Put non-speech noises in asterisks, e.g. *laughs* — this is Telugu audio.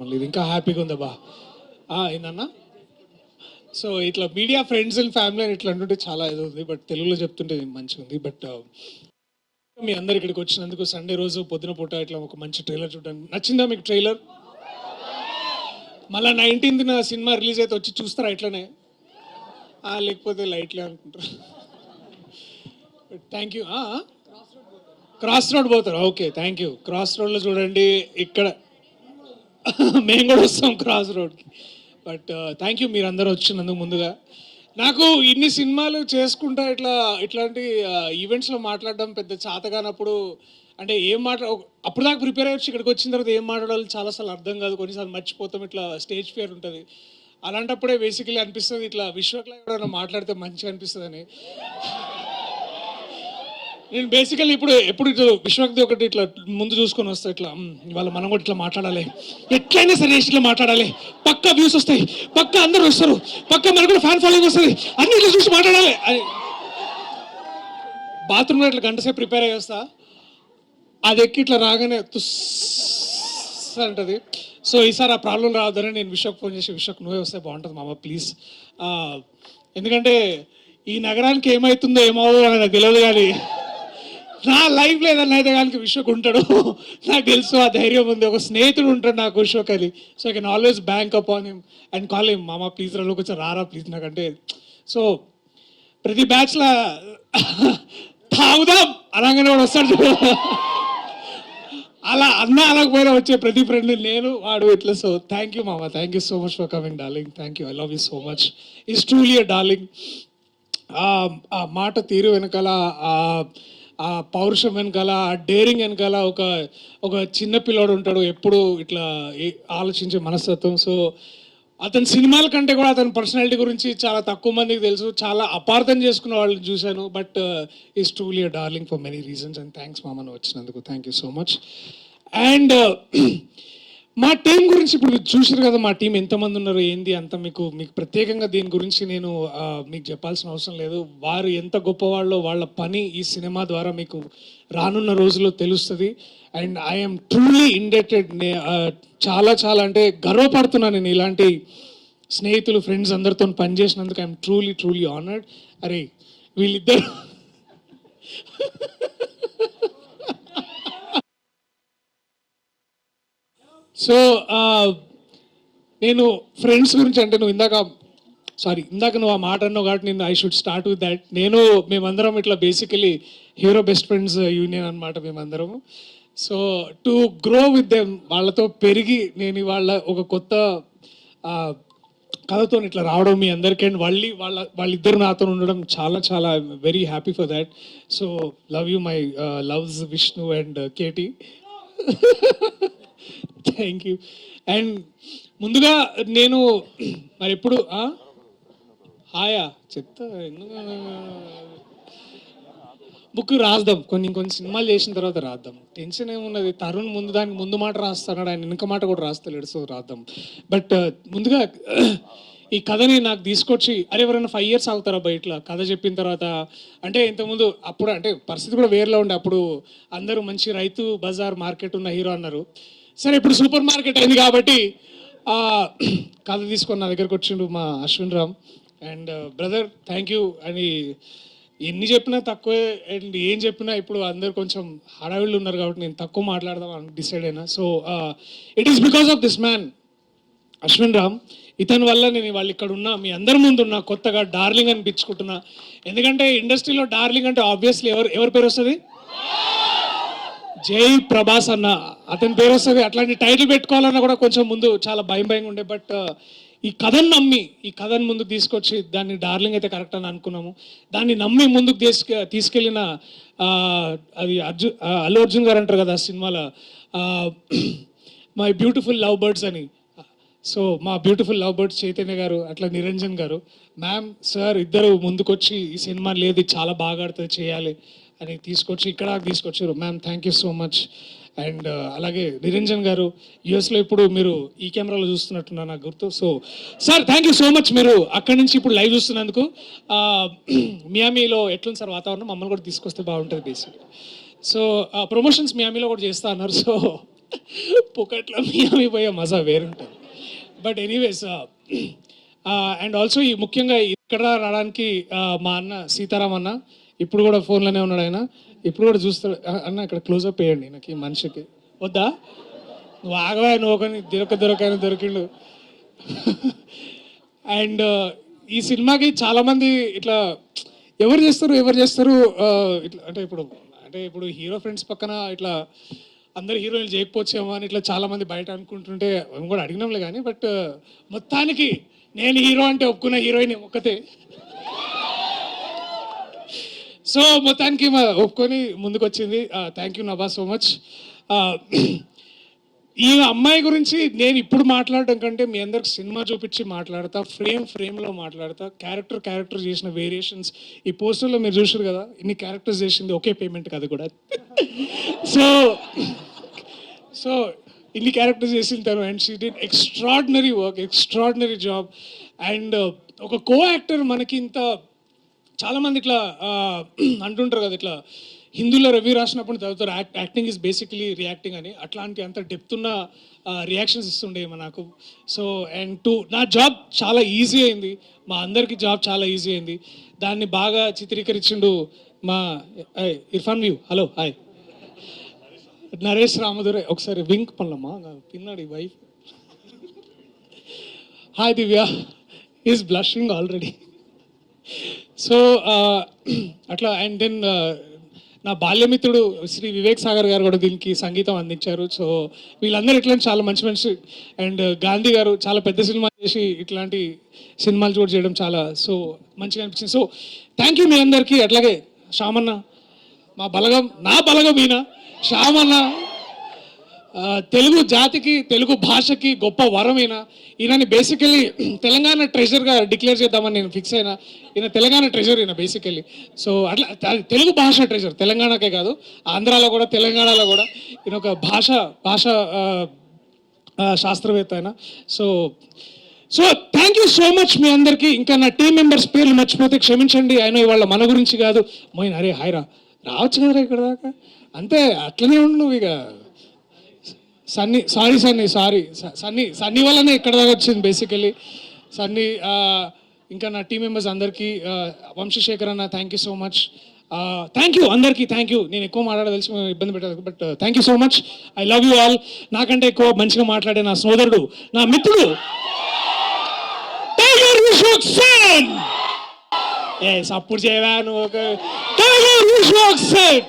మళ్ళీ ఇది ఇంకా హ్యాపీగా ఉందబ్బా ఏందన్నా? సో ఇట్లా మీడియా ఫ్రెండ్స్ అండ్ ఫ్యామిలీ అని ఇట్లా అంటుంటే చాలా ఇది ఉంది బట్ తెలుగులో చెప్తుంటే మంచిగా ఉంది. బట్ మీ అందరు ఇక్కడికి వచ్చినందుకు సండే రోజు పొద్దున పూట ఇట్లా ఒక మంచి ట్రైలర్ చూడడానికి నచ్చిందా మీకు ట్రైలర్? మళ్ళీ నైన్టీన్త్ సినిమా రిలీజ్ అయితే వచ్చి చూస్తారా ఇట్లనే? లేకపోతే లైట్లే అనుకుంటారు? థ్యాంక్ యూ క్రాస్ రోడ్ పోతారు? ఓకే థ్యాంక్ యూ క్రాస్ రోడ్లో చూడండి ఇక్కడ మేము కూడా వస్తాం క్రాస్ రోడ్కి. బట్ uh, థ్యాంక్ యూ మీరందరూ వచ్చినందుకు ముందుగా. నాకు ఇన్ని సినిమాలు చేసుకుంటా ఇట్లా ఇట్లాంటి uh, ఈవెంట్స్లో మాట్లాడడం పెద్ద చాతగానప్పుడు అంటే ఏం మాట్లా అప్పుడు దాకా ప్రిపేర్ అయ్యొచ్చు ఇక్కడికి వచ్చిన తర్వాత ఏం మాట్లాడాలో చాలాసార్లు అర్థం కాదు. కొన్నిసార్లు మర్చిపోతాం ఇట్లా స్టేజ్ ఫియర్ ఉంటుంది. అలాంటప్పుడే బేసికలీ అనిపిస్తుంది ఇట్లా విశ్వక్లా ఎవరైనా మాట్లాడితే మంచిగా అనిపిస్తుంది అని నేను బేసికల్లీ ఇప్పుడు ఎప్పుడు ఇటు విశ్వక్తి ఒకటి ఇట్లా ముందు చూసుకొని వస్తా ఇట్లా ఇవాళ మనం కూడా ఇట్లా మాట్లాడాలి. ఎట్లయినా సరే ఇట్లా మాట్లాడాలి. పక్క వ్యూస్ వస్తాయి. పక్క అందరూ వస్తారు. పక్క మనకు కూడా ఫ్యాన్ ఫాలోయింగ్ వస్తుంది. అన్ని ఇట్లా చూసి మాట్లాడాలి. అని బాత్రూంలో ఇట్లా గంట సేపు ప్రిపేర్ అయ్యి వస్తా. అది ఎక్కి ఇట్లా రాగానే తుస్ అంటది. సో ఈసారి ఆ ప్రాబ్లం రావద్దని నేను విశ్వక్ ఫోన్ చేసి విశ్వక్ నువ్వే వస్తే బాగుంటుంది మామ ప్లీజ్ ఎందుకంటే ఈ నగరానికి ఏమవుతుందో ఏమవుతుందో నాకు తెలియదు కానీ నా లైఫ్ లేదన్న అయితే కానీ విశ్వక్ ఉంటాడు. నాకు తెలుసు ఆ ధైర్యం ఉంది. ఒక స్నేహితుడు ఉంటాడు నాకు విశ్వక్ అది so I can always bank up on him and call him మామ ప్లీజ్ రాలో కొంచెం రారా ప్లీజ్ నాకంటే సో ప్రతి బ్యాచ్లో తాగుదాం. అనగానే వాడు వస్తాడు అలా అన్న అలాగపోయినా వచ్చే ప్రతి ఫ్రెండ్ నేను వాడు ఇట్లా. సో థ్యాంక్ యూ మామ. Thank you so much for coming darling thank you I love you so much is truly a darling ఆ మాట తీరు వెనకాల ఆ పౌరుషం వెనకాల ఆ డేరింగ్ వెనకాల ఒక ఒక చిన్న పిల్లోడు ఉంటాడు ఎప్పుడు ఇట్లా ఆలోచించే మనస్తత్వం. సో అతని సినిమాల కంటే కూడా అతని పర్సనాలిటీ గురించి చాలా తక్కువ మందికి తెలుసు. చాలా అపార్థం చేసుకున్న వాళ్ళని చూశాను. But uh, is truly a darling for many reasons. And thanks మామను వచ్చినందుకు. Thank you so much. And uh, మా టీం గురించి ఇప్పుడు చూసారు కదా మా టీం ఎంతమంది ఉన్నారు ఏంది అంత మీకు మీకు ప్రత్యేకంగా దీని గురించి నేను మీకు చెప్పాల్సిన అవసరం లేదు. వారు ఎంత గొప్పవాళ్ళో వాళ్ళ పని ఈ సినిమా ద్వారా మీకు రానున్న రోజుల్లో తెలుస్తుంది. అండ్ ఐఎమ్ ట్రూలీ ఇండెటెడ్ చాలా చాలా అంటే గర్వపడుతున్నాను నేను ఇలాంటి స్నేహితులు ఫ్రెండ్స్ అందరితో పనిచేసినందుకు. ఐఎమ్ ట్రూలీ ట్రూలీ ఆనర్డ్ అరే వీళ్ళిద్దరు సో నేను ఫ్రెండ్స్ గురించి అంటే నువ్వు ఇందాక సారీ ఇందాక నువ్వు ఆ మాట అన్నావు కాబట్టి నేను I should start with that నేను మేమందరం ఇట్లా basically hero best friends union అనమాట మేమందరము. So to grow with them వాళ్ళతో పెరిగి నేను వాళ్ళ ఒక కొత్త కథతో ఇట్లా రావడం మీ అందరికీ అండ్ మళ్ళీ వాళ్ళ వాళ్ళిద్దరు నాతో ఉండడం చాలా చాలా very happy for that so love you my loves Vishnu and KT thank you and ముందుగా నేను మరి ఎప్పుడు ఆ? హాయా చెప్తా ఎందుకు? బుక్ రాద్దాం. కొన్ని కొన్ని సినిమాలు చేసిన తర్వాత రాద్దాం. టెన్షన్ ఏమున్నది తరుణ్ ముందు దానికి ముందు మాట రాస్తున్నాడు ఆయన వెనుక మాట కూడా రాస్తలేడు సో రాద్దాం. బట్ uh, ముందుగా ఈ కథని నాకు తీసుకొచ్చి అరే ఎవరైనా ఫైవ్ ఇయర్స్ అవుతారా బయట కథ చెప్పిన తర్వాత అంటే ఇంతకుముందు అప్పుడు అంటే పరిస్థితి కూడా వేరేలా ఉండే. అప్పుడు అందరూ మంచి రైతు బజార్ మార్కెట్ ఉన్న హీరో అన్నారు. సరే ఇప్పుడు సూపర్ మార్కెట్ అయింది కాబట్టి కథ తీసుకొని నా దగ్గరకు వచ్చిండు మా Ashwin Ram. And brother thank you అని ఎన్ని చెప్పినా తక్కువే అండ్ ఏం చెప్పినా ఇప్పుడు అందరు కొంచెం హడావిళ్ళు ఉన్నారు కాబట్టి నేను తక్కువ మాట్లాడదాం అని డిసైడ్ అయినా. So it is because of this man Ashwin Ram. ఇతని వల్ల నేను వాళ్ళు ఇక్కడ ఉన్నా మీ అందరి ముందు ఉన్నా కొత్తగా డార్లింగ్ అనిపించుకుంటున్నా. ఎందుకంటే ఇండస్ట్రీలో డార్లింగ్ అంటే ఆబ్వియస్లీ ఎవరు ఎవరి పేరు వస్తుంది? జై ప్రభాస్ అన్న అతని పేరు వస్తుంది. అట్లాంటి టైటిల్ పెట్టుకోవాలన్నా కూడా కొంచెం ముందు చాలా భయం భయంగా ఉండే బట్ uh, ఈ కథను నమ్మి ఈ కథను ముందుకు తీసుకొచ్చి దాన్ని డార్లింగ్ అయితే కరెక్ట్ అని అనుకున్నాము. దాన్ని నమ్మి ముందుకు తీసుకు తీసుకెళ్ళిన uh, అది అర్జున్ uh, అల్లు అర్జున్ గారు అంటారు కదా ఆ సినిమాలో మై బ్యూటిఫుల్ లవ్ బర్డ్స్ అని. సో మా beautiful love birds Chaitanya garu అట్లా నిరంజన్ గారు మ్యామ్ సార్ ఇద్దరు ముందుకొచ్చి ఈ సినిమా లేదు చాలా బాగా ఆడుతుంది చేయాలి. అని తీసుకొచ్చి ఇక్కడ తీసుకొచ్చారు ma'am thank you so much and అలాగే నిరంజన్ గారు యుఎస్లో ఇప్పుడు మీరు ఈ కెమెరాలో చూస్తున్నట్టున్నా నాకు గుర్తు. So sir thank you so much మీరు అక్కడి నుంచి ఇప్పుడు లైవ్ చూస్తున్నందుకు *clears throat* మియామీలో ఎట్లుంది సార్ వాతావరణం? మమ్మల్ని కూడా తీసుకొస్తే బాగుంటుంది బేసిక్ సో ప్రమోషన్స్ మియామీలో కూడా చేస్తా అన్నారు. సో *laughs* పుకట్లో మియామి పోయే మజా వేరుంటుంది. బట్ ఎనీవేస్ అండ్ ఆల్సో ఈ ముఖ్యంగా ఇక్కడ రావడానికి మా అన్న సీతారాం అన్న ఇప్పుడు కూడా ఫోన్లోనే ఉన్నాడు ఆయన. ఇప్పుడు కూడా చూస్తాడు. అన్న ఇక్కడ క్లోజప్ వేయండి నాకు ఈ మనిషికి. వద్దా? నువ్వు ఆగవా నువ్వు ఒకని దొరక దొరకని దొరికిండు. అండ్ ఈ సినిమాకి చాలామంది ఇట్లా ఎవరు చేస్తారు ఎవరు చేస్తారు ఇట్లా అంటే ఇప్పుడు అంటే ఇప్పుడు హీరో ఫ్రెండ్స్ పక్కన ఇట్లా అందరు హీరోయిన్లు చేయకపోవచ్చేమో అని ఇట్లా చాలామంది బయట అనుకుంటుంటే మేము కూడా అడిగినాంలే కానీ బట్ మొత్తానికి నేను హీరో అంటే ఒప్పుకున్న హీరోయిన్ ఒక్కతే. సో మొత్తానికి మా ఒప్పుకొని ముందుకొచ్చింది. Thank you Nabha so much ఈ అమ్మాయి గురించి నేను ఇప్పుడు మాట్లాడడం కంటే మీ అందరికి సినిమా చూపించి మాట్లాడతా ఫ్రేమ్ ఫ్రేమ్లో మాట్లాడతా. క్యారెక్టర్ క్యారెక్టర్ చేసిన వేరియేషన్స్ ఈ పోస్టర్లో మీరు చూసారు కదా ఇన్ని క్యారెక్టర్స్ చేసింది ఒకే పేమెంట్ కదా కూడా. *laughs* సో సో *clears throat* ఇన్ని క్యారెక్టర్స్ చేసిన తను and she did extraordinary work extraordinary job and ఒక కో యాక్టర్ మనకి ఇంత చాలామంది ఇట్లా *clears throat* అంటుంటారు కదా ఇట్లా హిందీలో రవి రాసినప్పుడు చదువుతారు act acting is basically reacting అని. అట్లాంటి అంత డెప్త్ ఉన్న రియాక్షన్స్ ఇస్తుండే నాకు. సో అండ్ టు నా జాబ్ చాలా ఈజీ అయింది. మా అందరికి జాబ్ చాలా ఈజీ అయింది. దాన్ని బాగా చిత్రీకరించిండు మా Irfan view. Hello hi Naresh రామదురే ఒకసారి వింక్ పనులమ్మా. తిన్నాడు ఈ wife hi Divya. Is blushing already so అట్లా అండ్ దెన్ నా బాల్యమిత్రుడు శ్రీ వివేక్ సాగర్ గారు కూడా దీనికి సంగీతం అందించారు. సో వీళ్ళందరూ ఇట్లాంటి చాలా మంచి మంచి అండ్ గాంధీ గారు చాలా పెద్ద సినిమా చేసి ఇట్లాంటి సినిమాలు చూడ చేయడం చాలా సో మంచిగా అనిపించింది. సో థ్యాంక్ యూ మీ అందరికీ. అట్లాగే శ్యామన్న మా బలగం నా బలగం ఈయన. శ్యామన్న. తెలుగు జాతికి తెలుగు భాషకి గొప్ప వరమైనా? ఈయనని బేసికలీ తెలంగాణ ట్రెజర్గా డిక్లేర్ చేద్దామని నేను ఫిక్స్ అయినా ఈయన తెలంగాణ ట్రెజర్ ఈయన బేసికలీ సో అట్లా తెలుగు భాష ట్రెజర్ తెలంగాణకే కాదు ఆంధ్రాలో కూడా తెలంగాణలో కూడా ఈయన ఒక భాష భాష శాస్త్రవేత్త ఆయన. So so thank you so much మీ అందరికీ. ఇంకా నా టీం మెంబర్స్ పేర్లు మర్చిపోతే క్షమించండి. ఆయన ఇవాళ మన గురించి కాదు. మోయిన్ అరే హాయ్రా రావచ్చు కదరా ఇక్కడ దాకా? అంతే అట్లనే ఉండు నువ్వు ఇక. Sunny sorry Sunny sorry. Sunny Sunny వల్లనే ఇక్కడ దాకా వచ్చింది బేసికలీ సన్నీ ఇంకా నా టీం మెంబర్స్ అందరికీ వంశశేఖర్ అన్న thank you so much thank you అందరికీ థ్యాంక్ యూ నేను ఎక్కువ మాట్లాడదలిసి ఇబ్బంది పెట్టదు but thank you so much I love you all నాకంటే ఎక్కువ మంచిగా మాట్లాడే నా సోదరుడు నా మిత్రుడు టైగర్ విశ్వక్ సేన్ ఏ అప్పుడు చేయవా నువ్వు ఒక టైగర్ విశ్వక్ సేన్